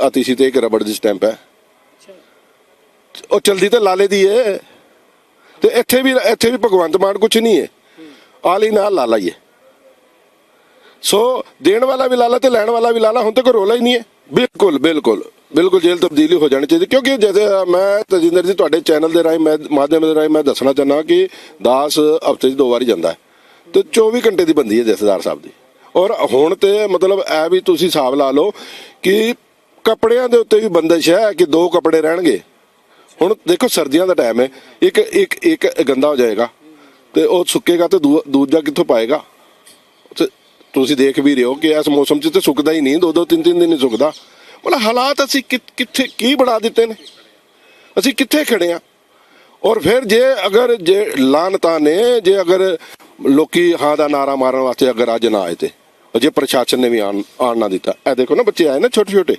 ਆਤੀ ਸੀ ਤੇ ਇੱਕ ਰਬੜ ਦੀ ਸਟੈਂਪ ਹੈ। ਉਹ ਚਲਦੀ ਤੇ ਲਾਲੇ ਦੀ ਏ। ਤੇ ਇੱਥੇ ਵੀ ਇੱਥੇ ਵੀ ਭਗਵੰਤ ਮਾਨ ਕੁਛ ਨਹੀਂ ਹੈ। ਆਲੀ ਨਾਲ ਲਾਲਾ ਹੀ ਹੈ ਸੋ ਦੇਣ ਵਾਲਾ ਵੀ ਲਾਲਾ ਤੇ ਲੈਣ ਵਾਲਾ ਵੀ ਲਾਲਾ ਹੁਣ ਤੱਕ ਰੋਲਾ ਹੀ ਨਹੀਂ ਹੈ ਬਿਲਕੁਲ ਬਿਲਕੁਲ ਬਿਲਕੁਲ ਜੇਲ੍ਹ ਤਬਦੀਲੀ ਹੋ ਜਾਣੀ ਚਾਹੀਦੀ। ਕਿਉਂਕਿ ਜੈਸੇ ਮੈਂ ਤਜਿੰਦਰ ਜੀ ਤੁਹਾਡੇ ਚੈਨਲ ਦੇ ਰਾਹੀਂ ਮੈਂ ਮਾਧਿਅਮ ਦੇ ਰਾਹੀਂ ਮੈਂ ਦੱਸਣਾ ਚਾਹੁੰਦਾ ਕਿ ਦਾਸ ਹਫ਼ਤੇ 'ਚ ਦੋ ਵਾਰੀ ਜਾਂਦਾ ਹੈ। ਤੇ 24 ਘੰਟੇ ਦੀ ਬੰਦੀ ਹੈ ਜਥੇਦਾਰ ਸਾਹਿਬ ਦੀ। ਔਰ ਹੁਣ ਤੇ ਮਤਲਬ ਐ ਵੀ ਤੁਸੀਂ ਹਿਸਾਬ ਲਾ ਲਓ ਕਿ ਕੱਪੜਿਆਂ ਦੇ ਉੱਤੇ ਵੀ ਬੰਦਿਸ਼ ਹੈ ਕਿ ਦੋ ਕੱਪੜੇ ਰਹਿਣਗੇ। ਹੁਣ ਦੇਖੋ ਸਰਦੀਆਂ ਦਾ ਟਾਈਮ ਹੈ। ਇੱਕ ਇੱਕ ਇੱਕ ਗੰਦਾ ਹੋ ਜਾਏਗਾ ਤੇ ਉਹ ਸੁੱਕੇਗਾ ਤੇ ਦੂ- ਦੂਜਾ ਕਿੱਥੋਂ ਪਾਏਗਾ? ਤੁਸੀਂ ਦੇਖ ਵੀ ਰਹੇ ਹੋ ਕਿ ਇਸ ਮੌਸਮ 'ਚ ਤੇ ਸੁੱਕਦਾ ਹੀ ਨਹੀਂ ਦੋ ਦੋ ਤਿੰਨ ਤਿੰਨ ਦਿਨ ਹੀ ਸੁੱਕਦਾ। ਮਤਲਬ ਹਾਲਾਤ ਅਸੀਂ ਕਿ- ਕਿੱਥੇ, ਕੀ ਬਣਾ ਦਿੱਤੇ ਨੇ? ਅਸੀਂ ਕਿੱਥੇ ਖੜੇ ਆ ਔਰ ਫਿਰ ਜੇ ਅਗਰ ਜੇ ਲਾਨਤਾਂ ਨੇ, ਜੇ ਅਗਰ ਲੋਕੀ ਹਾਂ ਦਾ ਨਾਰਾ ਮਾਰਨ ਵਾਸਤੇ ਅਗਰ ਅੱਜ ਨਾ ਆਏ ਤੇ, ਜੇ ਪ੍ਰਸ਼ਾਸਨ ਨੇ ਵੀ ਆਣ ਆਣ ਨਾ ਦਿੱਤਾ। ਇਹ ਦੇਖੋ ਨਾ ਬੱਚੇ ਆਏ ਨਾ ਛੋਟੇ ਛੋਟੇ